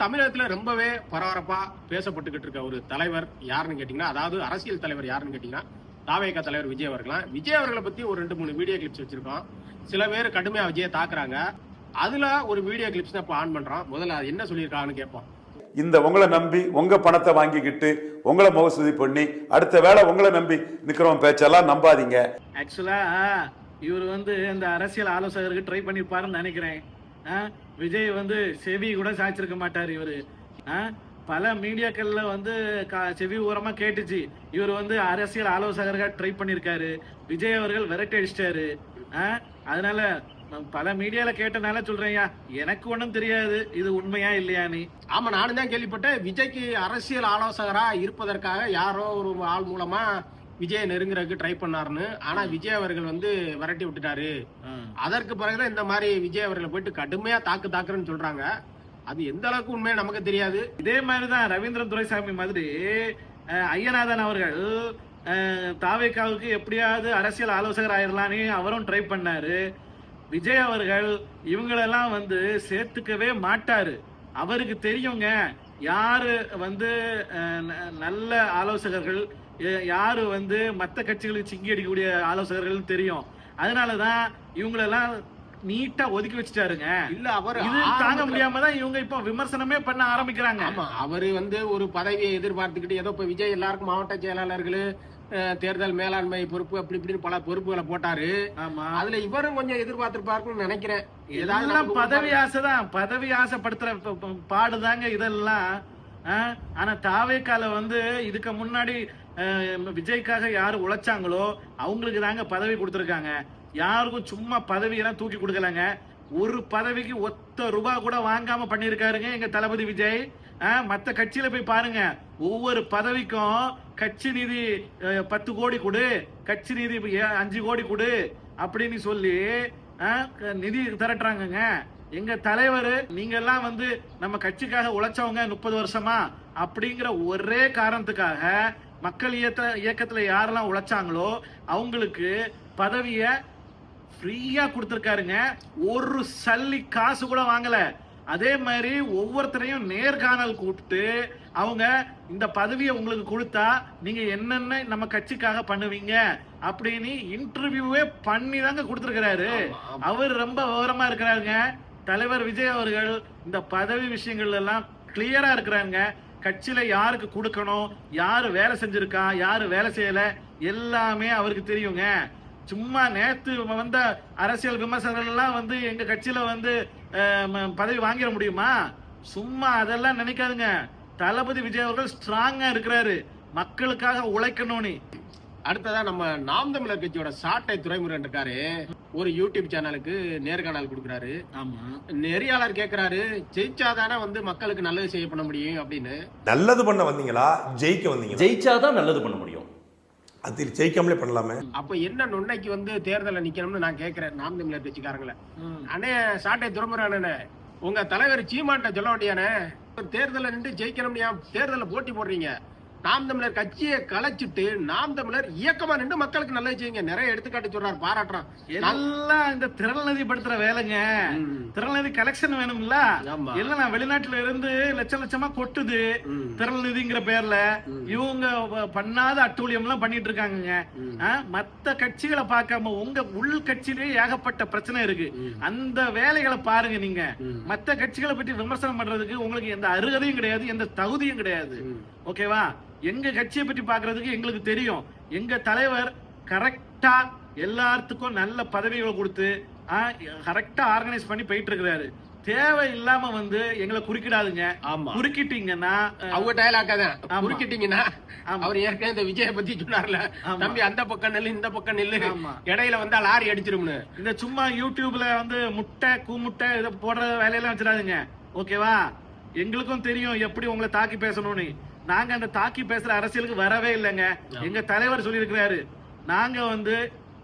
தமிழகத்துல ரொம்பவே பரபரப்பா பேசப்பட்டுக்கிட்டு இருக்க ஒரு தலைவர் யாருன்னு கேட்டீங்கன்னா அதாவது அரசியல் தலைவர் யாருன்னு கேட்டீங்கன்னா தாவேக தலைவர் விஜய் அவர்களாம் விஜய் அவர்களை பத்தி ஒரு ரெண்டு மூணு வீடியோ கிளிப்ஸ் வச்சிருக்கோம். சில பேர் கடுமையா விஜயை தாக்குறாங்க. அதுல ஒரு வீடியோ கிளிப்ஸ் தான் இப்போ ஆன் பண்றோம். முதல்ல அது என்ன சொல்லியிருக்காங்கன்னு கேட்போம். இந்த உங்களை நம்பி உங்க பணத்தை வாங்கிக்கிட்டு உங்களை முகஸ்துதி பண்ணி அடுத்த வேளை உங்களை நம்பி நிக்கிறவன் பேச்செல்லாம் நம்பாதீங்க. ஆக்சுவலா இவர் வந்து இந்த அரசியல் ஆலோசகருக்கு ட்ரை பண்ணிருப்பாருன்னு நினைக்கிறேன். விஜய் வந்து செவி கூட சாய்ச்சிருக்க மாட்டார் இவர். பல மீடியாக்களில் வந்து கா- செவி ஓரமாக கேட்டுச்சு. இவர் வந்து அரசியல் ஆலோசகராக ட்ரை பண்ணியிருக்காரு விஜய் அவர்கள் விரட்டி அடிச்சிட்டாரு. ஆ, அதனால பல மீடியால கேட்டனால சொல்றேன்யா எனக்கு ஒன்றும் தெரியாது. இது உண்மையா இல்லையான்னு ஆமா நானும் தான் கேள்விப்பட்டேன். விஜய்க்கு அரசியல் ஆலோசகரா இருப்பதற்காக யாரோ ஒரு ஆள் மூலமா விஜயை நெருங்குறதுக்கு ட்ரை பண்ணாருன்னு. ஆனா விஜய் அவர்கள் வந்து விரட்டி விட்டுட்டாரு. அதற்கு பிறகுதான் இந்த மாதிரி விஜய் அவர்களை போயிட்டு கடுமையா தாக்கு தாக்குறேன்னு சொல்றாங்க. அது எந்த அளவுக்கு உண்மையா நமக்கு தெரியாது. இதே மாதிரிதான் ரவீந்திரன் துரைசாமி மாதிரி ஐயநாதன் அவர்கள் தாவேக்காவுக்கு எப்படியாவது அரசியல் ஆலோசகர் ஆயிரலான்னு அவரும் ட்ரை பண்ணாரு. விஜய் அவர்கள் இவங்களெல்லாம் வந்து சேர்த்துக்கவே மாட்டாரு. அவருக்கு தெரியுங்க யாரு வந்து நல்ல ஆலோசகர்கள் யாரு வந்து மற்ற கட்சிகளுக்கு சிங்கி அடிக்கக்கூடிய ஆலோசகர்கள் தெரியும். அதனாலதான் இவங்களெல்லாம் நீட்டா ஒதுக்கி வச்சுட்டாருங்க. இல்ல அவர் இது தாங்க முடியாம தான் இவங்க இப்போ விமர்சனமே பண்ண ஆரம்பிக்கிறாங்க. ஆமா அவரு வந்து ஒரு பதவியை எதிர்பார்த்துக்கிட்டு ஏதோ இப்ப விஜய் எல்லாருக்கும் மாவட்ட செயலாளர்கள் தேர்தல் மேலாண்மை பொறுப்பு அப்படி இப்படின்னு பல பொறுப்புகளை போட்டாரு. ஆமா. அதுல இவரும் கொஞ்சம் எதிர்பார்த்திருப்பாருன்னு நினைக்கிறேன். ஏதாவது பதவி ஆசைதான் பதவி ஆசைப்படுத்துற பாடுதாங்க இதெல்லாம். ஆ? தாவேக்கால வந்து இதுக்கு முன்னாடி விஜய்க்காக யார் உழைச்சாங்களோ அவங்களுக்கு தாங்க பதவி கொடுத்துருக்காங்க. யாருக்கும் சும்மா பதவியெல்லாம் தூக்கி கொடுக்கலங்க. ஒரு பதவிக்கு ஒத்த ரூபா கூட வாங்காம பண்ணியிருக்காருங்க எங்க தளபதி விஜய். ஆ, கட்சியில போய் பாருங்க. ஒவ்வொரு பதவிக்கும் கட்சி நிதி பத்து கோடி கொடு. கட்சி நிதி ஏ- அஞ்சு கோடி கொடு. அப்படின்னு சொல்லி ஆ, நிதி திரட்டுறாங்கங்க. எங்க தலைவர் நீங்க எல்லாம் வந்து நம்ம கட்சிக்காக உழைச்சவங்க முப்பது வருஷமா? அப்படிங்கிற ஒரே காரணத்துக்காக மக்கள் இயக்க இயக்கத்துல யாரெல்லாம் உழைச்சாங்களோ அவங்களுக்கு பதவிய ஃப்ரீயா கொடுத்துருக்காருங்க. ஒரு சல்லி காசு கூட வாங்கல. அதே மாதிரி ஒவ்வொருத்தரையும் நேர்காணல் கூப்பிட்டு அவங்க இந்த பதவியை உங்களுக்கு கொடுத்தா நீங்க என்னென்ன நம்ம கட்சிக்காக பண்ணுவீங்க அப்படின்னு இன்டர்வியூவே பண்ணி தாங்க கொடுத்துருக்கிறாரு. அவர் ரொம்ப விவரமா இருக்கிறாருங்க. தலைவர் விஜய் அவர்கள் இந்த பதவி விஷயங்கள் எல்லாம் கிளியரா இருக்கிறாங்க கட்சியில யாருக்கு கொடுக்கணும் யாரு வேலை செஞ்சிருக்கா யாரு வேலை செய்யல எல்லாமே அவருக்கு தெரியுங்க. சும்மா நேத்து வந்த அரசியல் விமர்சகர்கள் எல்லாம் வந்து எங்க கட்சியில வந்து பதவி வாங்கிட முடியுமா? சும்மா அதெல்லாம் நினைக்காதுங்க. தளபதி விஜய் அவர்கள் ஸ்ட்ராங்கா இருக்கிறாரு. மக்களுக்காக உழைக்கணும்னு. அடுத்ததா நம்ம நாம் தமிழர் கட்சியோட சாட்டை துறைமுருகன் இருக்காரு. ஒரு யூடியூப் சேனலுக்கு நேர்காணல் கொடுக்குறாரு. ஆமா. நெறியாளர் கேக்குறாரு ஜெயிச்சாதானே வந்து மக்களுக்கு நல்லது செய்ய பண்ண முடியும்? அப்படின்னு. நல்லது பண்ண வந்தீங்களா? ஜெயிக்க வந்தீங்களா? ஜெயிச்சாதான் நல்லது பண்ண முடியும். அது ஜெயிக்காமலே பண்ணலாமே. அப்ப என்ன நொன்னைக்கு வந்து தேர்தலில் நிக்கணும்னு நான் கேக்குறேன் நாம் தமிழர் கட்சிக்காரங்கள. அண்ணே சாட்டை துறைமுருகன் உங்க தலைவர் சீமான்ட்ட சொல்ல வேண்டியானே தேர்தலில் நின்று ஜெயிக்கணும்னு தேர்தலில் போட்டி போடுறீங்க? நாம் தமிழர் கட்சியை கலைச்சிட்டு நாம் தமிழர் இயக்கமா நின்று மக்களுக்கு நல்லது செய்யுங்க. நிறைய எடுத்துக்காட்டு சொல்றாரு பாராட்டுறான் நான்- எல்லாம் இந்த திரள் நதி படுத்துற வேலைங்க. ம். திரள் நதி கலெக்ஷன் வேணும்ல. எல்லாம் நான் வெளிநாட்டுல இருந்து லட்சம் லட்சமா கொட்டுது. ம். திரள் நிதிங்கிற பேர்ல இவங்க பண்ணாத அட்டூழியம் எல்லாம் பண்ணிட்டு இருக்காங்க மத்த கட்சிகளை பார்க்காம உங்க உள் கட்சியிலேயே ஏகப்பட்ட பிரச்சனை இருக்கு. அந்த வேலைகளை பாருங்க நீங்க. மத்த கட்சிகளை பற்றி விமர்சனம் பண்றதுக்கு உங்களுக்கு எந்த அருகதையும் கிடையாது எந்த தகுதியும் கிடையாது. ஓகேவா? எங்க கட்சியை பற்றி பார்க்கிறதுக்கு எங்களுக்கு தெரியும் எங்க தலைவர் கரெக்டா எல்லாத்துக்கும் நல்ல பதவிகளை கொடுத்து கரெக்டா ஆர்கனைஸ் பண்ணி போயிட்டு இருக்கிறாரு தேவை இல்லாம வந்து எங்களை குறுக்கிடாதுங்க ஆமா. குறுக்கிட்டீங்கன்னா அவங்க டயலாக்கா தான். குறுக்கிட்டீங்கன்னா. அவர் ஏற்கனவே இந்த விஜய பத்தி சொன்னார்ல. தம்பி அந்த பக்கம் நெல்லு இந்த பக்கம் நெல்லு. இடையில வந்தா லாரி அடிச்சிரும்னு இந்த சும்மா யூடியூப்ல வந்து முட்டை கூமுட்டை இதை போடுற வேலையெல்லாம் வச்சிடாதீங்க ஓகேவா எங்களுக்கும் தெரியும் எப்படி உங்களை தாக்கி பேசணும்னு நாங்க அந்த தாக்கி பேசுற அரசியலுக்கு வரவே இல்லைங்க. எங்க தலைவர் சொல்லியிருக்கிறாரு. நாங்க வந்து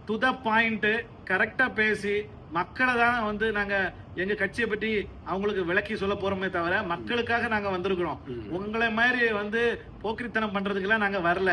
டு த பாயிண்ட் கரெக்டா பேசி மக்களை தான் வந்து நாங்க எங்க கட்சியை பற்றி அவங்களுக்கு விளக்கி சொல்ல போறோமே தவிர மக்களுக்காக நாங்க வந்திருக்கிறோம். உங்களை மாதிரி வந்து போக்கிரித்தனம் பண்றதுக்கெல்லாம் நாங்க வரல.